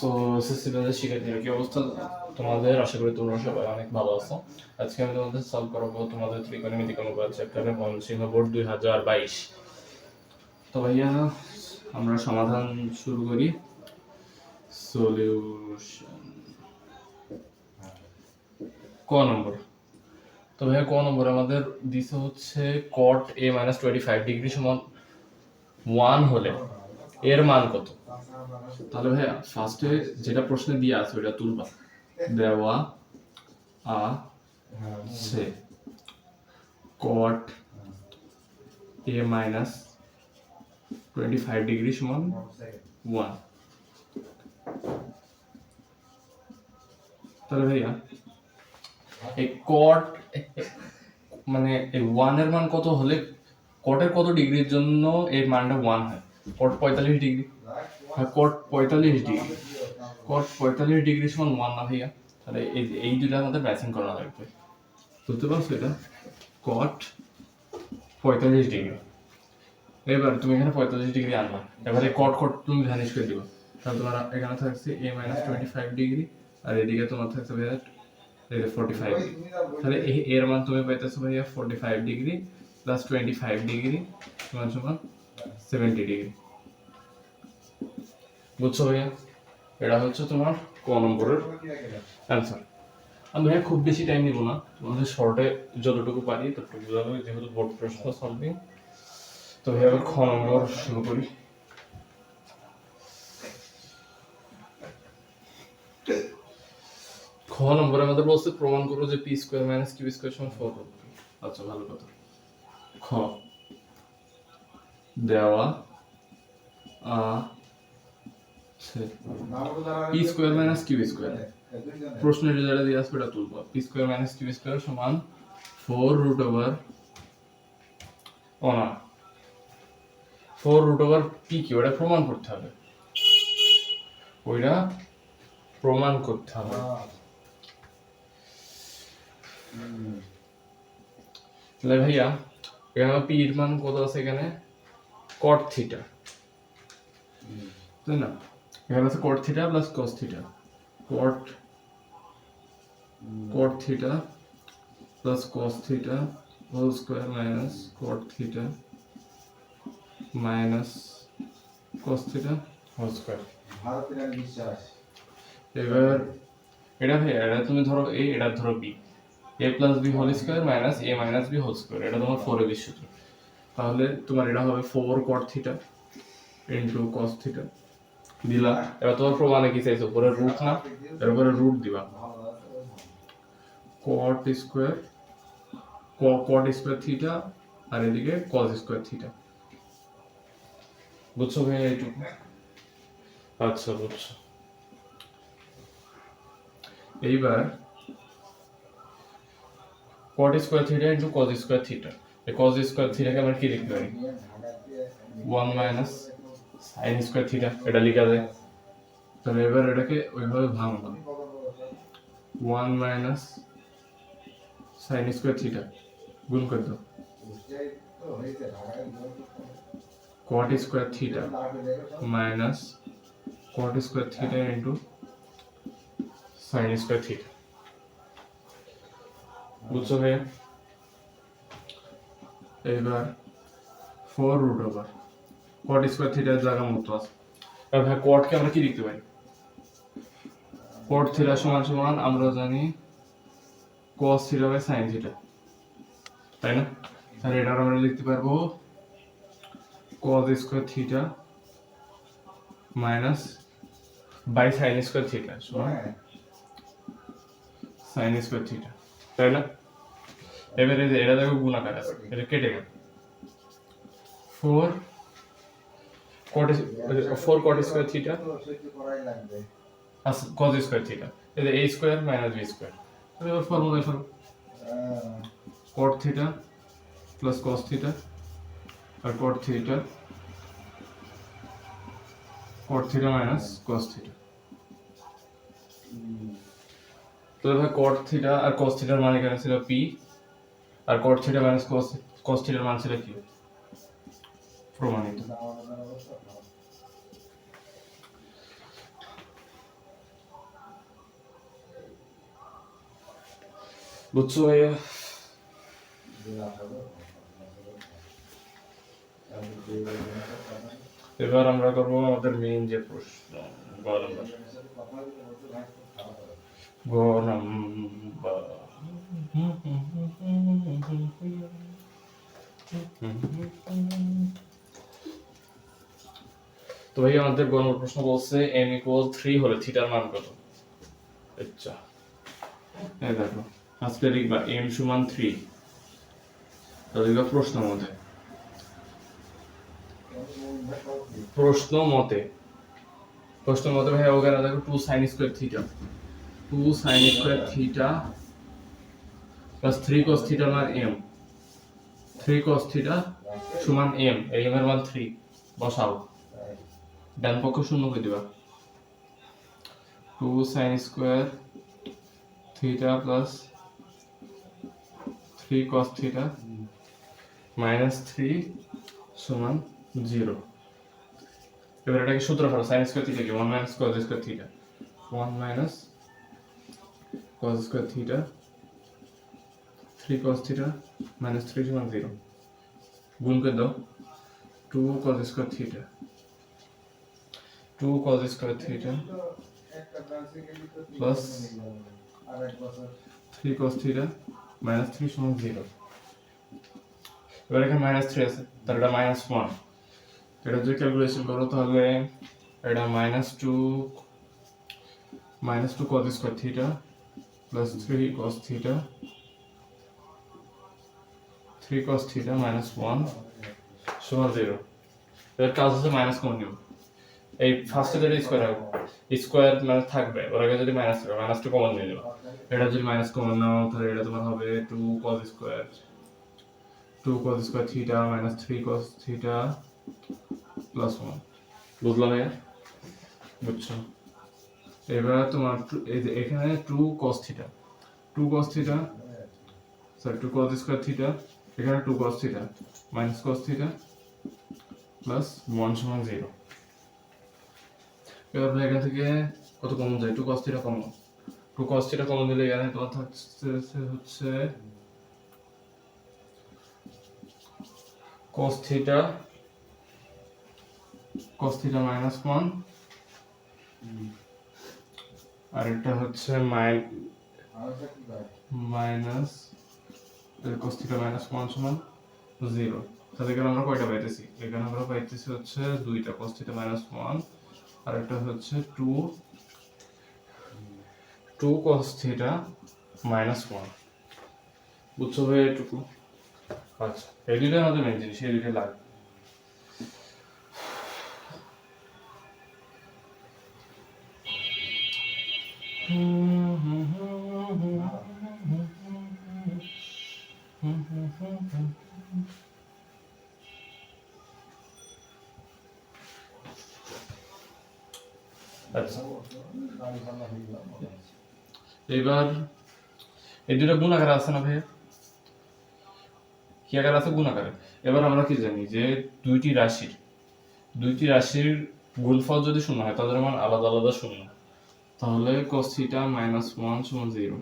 So SSC ব্যাচের শিক্ষার্থীরা কি অবস্থা তোমাদের আশা করি তোমরা সবাই অনেক ভালো আছো আজকে আমি তোমাদের সলভ করাবো তোমাদের ত্রিকোণমিতিক অনুপাত চ্যাপ্টারে ময়মনসিংহ বোর্ড দুই হাজার বাইশ তো ভাইয়া আমরা সমাধান শুরু করি। সলিউশন ক নম্বর? তো ভাইয়া, ক নম্বর আমাদের দিছে হচ্ছে cot A minus twenty five degree সমান ওয়ান হলে এর মান কত? তাহলে ভাইয়া ফার্স্টে যেটা প্রশ্নে দিয়ে আছে ওটা তুলবা। দেওয়া আছে cot A minus twenty five degree সমান ওয়ান তাহলে ভাইয়া, এই কট মানে এই ওয়ানের মান কত হলে কটের কত ডিগ্রির জন্য এর মানটা ওয়ান হয়? কট পঁয়তাল্লিশ ডিগ্রি কট পঁয়তাল্লিশ ডিগ্রি কট পঁয়তাল্লিশ ডিগ্রি সমান ওয়ান না ভাইয়া। তাহলে এই এই দুটো আমাদের ম্যাচিং করা লাগবে। বুঝতে পারছ এটা? কট পঁয়তাল্লিশ ডিগ্রি এবার তুমি এখানে পঁয়তাল্লিশ ডিগ্রি আনবা। এবারে কট কট তুমি ভ্যানিশ করে দিবা। তাহলে তোমার এখানে থাকছে A minus twenty five degree আর এদিকে তোমার থাকছে ভাইয়া ফোর্টি ফাইভ তাহলে এর মান তুমি পাইতেছো ভাইয়া forty five degree plus twenty five degree সমান সমান সেভেন্টি ডিগ্রি বুঝছ ভাইয়া? এটা হচ্ছে তোমার ক নম্বরের অ্যান্সার আমি ভাইয়া, খুব বেশি টাইম নিব না। তোমাদের শর্টে যতটুকু পারি ততটুকু বোঝাবো, যেহেতু বোর্ড প্রশ্ন সলভিং তো ভাইয়া, এবার খ নম্বর শুরু করি। খ নম্বরে আমাদের বলছে, প্রমাণ করো যে p square minus q square সমান ফোর আচ্ছা ভালো কথা। খ। দেওয়া আছে স্কোয়ার কিউ এটা কিউ সমান four root over four root over p কি ওটা প্রমাণ করতে হবে। ওইটা প্রমাণ করতে হবে। তাহলে ভাইয়া, এখানে পি এর মান কত আছে এখানে? কট থিটা তাই না? এখানে আছে cot theta plus cos theta cot cot theta plus cos theta whole square minus cot theta minus cos theta ভারতের বিশ্বাস এবার এটা ভাই, এটা তুমি ধরো এ এটা ধরো b a plus b whole square minus a minus b whole square এটা তোমার ফোর এর সূত্র তাহলে তোমার এটা হবে four cot theta into cos theta দিলা। এবার তোমার প্রমাণে কি চাইছো? উপরে রুট না? এর উপরে রুট দিবা। Cot square cot square theta আর এদিকে কস স্কোয়ার থিটা বুঝছ ভাই এইটুকু? আচ্ছা বুঝছ। এইবার cot square theta into cos square theta cos square থিটাকে আমরা কি লিখতে পারি? One minus sin square theta, এটা লিখা যায়। তাহলে এবার এটাকে ওইভাবে ভাঙলাম one minus sin square theta, গুণ করে দাও। Cot square theta minus cot square theta into sin square theta বুঝছ ভাইয়া? এবার four root over cot square থিটার জায়গা মতো আছে। ভাই কটকে আমরা কি লিখতে পারি? কট থিটা সমান সমান আমরা জানি cos theta by sin theta তাই না? তাহলে এটা আমরা লিখতে পারব cos square theta minus by sin square theta সমান sin স্কয়ার থিটা তাই না? এবারে এটা দেখো গুণাকার আছে, এটা কেটে গেল। Four four cot square theta আচ্ছা square theta a square minus b square তাহলে এবার formula form cot theta plus cos theta আর cot cot theta minus cos theta তাহলে ভাই cot theta আর cos এর মান এখানে ছিল p আর cot theta minus cos এর মান ছিল কি প্রমাণিত। বুঝছ ভাইয়া? এবার আমরা করব আমাদের মেইন যে প্রশ্ন গরম গরম তো ভাই, আমাদের গ প্রশ্ন বলছে এম ইকুয়াল থ্রি হলে থিটার মান কত? আচ্ছা। এই দেখো, আজকে লিখবা এম সমান থ্রি লিখবা প্রশ্ন মতে। প্রশ্ন মতে। প্রশ্ন মতে ভাই, ওখানে দেখো two sin square theta two sin square theta plus three cos theta মান এম থ্রি কস থিটা সমান এম এম এর মান থ্রি বসাও। ডান পক্ষ শূন্য করে দিবা। Two sin square theta plus three cos theta minus three সমান জিরো এবার এটাকে সূত্র ফেলো সাইন স্কোয়ার থিটা কি? One minus cos square theta one minus cos square theta three cos theta minus three সমান জিরো গুণ করে দাও। Two cos square theta two cos square theta plus three cos theta minus three সমান zero এবার এখানে minus three আছে, তাহলে এটা মাইনাস ওয়ান এটা যদি ক্যালকুলেশন করো তাহলে এটা minus two minus two cos square theta plus three cos theta three cos theta minus one সমান জিরো এবার কাজ হচ্ছে মাইনাস কমন নিব এই ফার্স্টে যদি স্কোয়ার হবে স্কোয়ার মানে থাকবে ওর আগে যদি মাইনাস থাকবে মাইনাস টু কমন নিয়ে নেবে এটা যদি মাইনাস কমন নাও তাহলে এটা তোমার হবে two cos square two cos square theta minus three cos theta plus one বুঝলাম ভাইয়া? বুঝছ? এবার তোমার এই যে এখানে two cos theta two cos theta sorry two cos square theta এখানে two cos theta minus cos theta plus one সমান জিরো এবার এখান থেকে কত কমন যায়? Two cos theta common two cos theta common দিলে এখানে তোমার থাকছে হচ্ছে cos theta cos theta minus 1 আর এটা হচ্ছে মাইনাস cos theta minus 1 সমান 0 তাহলে এখানে আমরা কয়টা পাইতেছি? এখানে আমরা পাইতেছি হচ্ছে দুইটা। cos theta minus 1 আর হচ্ছে two two cos theta minus one বুঝছ ভাই এটুকু? আচ্ছা এই দুইটা আমাদের মেন জিনিস, এই দুইটা লাগবে। আচ্ছা। এই দুটো গুণ আকারে আছে না ভাইয়া? কি আকারে আছে? গুণ আকারে। এবার আমরা কি জানি যে দুইটি রাশির দুইটি রাশির গুণফল যদি শূন্য হয়, তাদের মান আলাদা আলাদা শূন্য। তাহলে cos মাইনাস ওয়ান সমান জিরো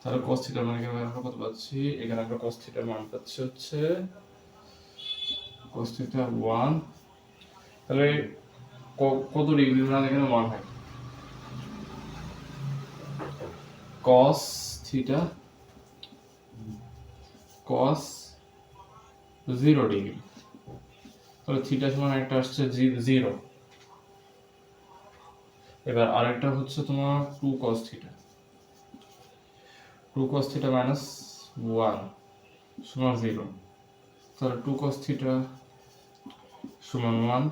তাহলে cos থিটার মান আমরা কত পাচ্ছি? এখানে আমরা cos মান পাচ্ছি হচ্ছে cos ওয়ান তাহলে কত ডিগ্রি মান এখানে ওয়ান হয়। cos theta cos zero degree তাহলে থিটা সমান একটা আসছে জিরো এবার আরেকটা হচ্ছে তোমার two cos theta two cos theta minus one সমান জিরো তাহলে টু কস থিটা সমান ওয়ান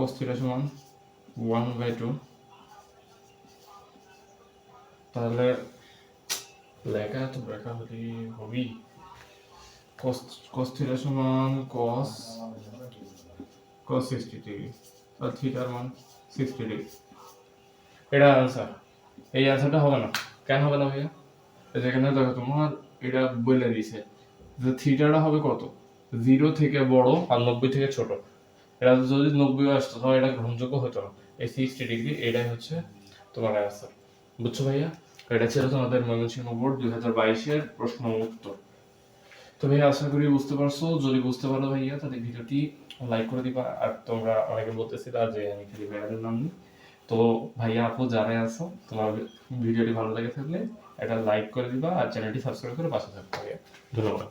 কস থিটা সমান ওয়ান বাই টু তাহলে লেখা তো লেখা হলে হবি cos cos থিটা সমান cos cos 60 ডিগ্রি আর থিটার মান 60 ডিগ্রি এটা আনসার এই আনসারটা হবে না। কেন হবে না ভাইয়া? যেখানে দেখো তোমার এটা বলে দিছে যে থিটাটা হবে কত? জিরো থেকে বড় আর নব্বই থেকে ছোট। এটা যদি নব্বই আসতো, তাহলে এটা গ্রহণযোগ্য হতো না। এই সিক্সটি ডিগ্রি এটাই হচ্ছে তোমার অ্যান্সার বুঝছ ভাইয়া? এটা ছিল তোমাদের ময়মনসিংহ বোর্ড দুই হাজার বাইশের প্রশ্ন উত্তর। তো ভাইয়া, আশা করি বুঝতে পারছ। যদি বুঝতে পারো ভাইয়া, তাহলে ভিডিওটি লাইক করে দিবা। আর তোমরা অনেকে বলতেছিলা যে আমি খালি ভাইয়াদের নাম নিই। তো ভাইয়া, আপু, যারাই আছো, তোমার ভিডিওটি ভালো লেগে থাকলে একটা লাইক করে দিবা আর চ্যানেলটি সাবস্ক্রাইব করে পাশে ভাইয়া। ধন্যবাদ।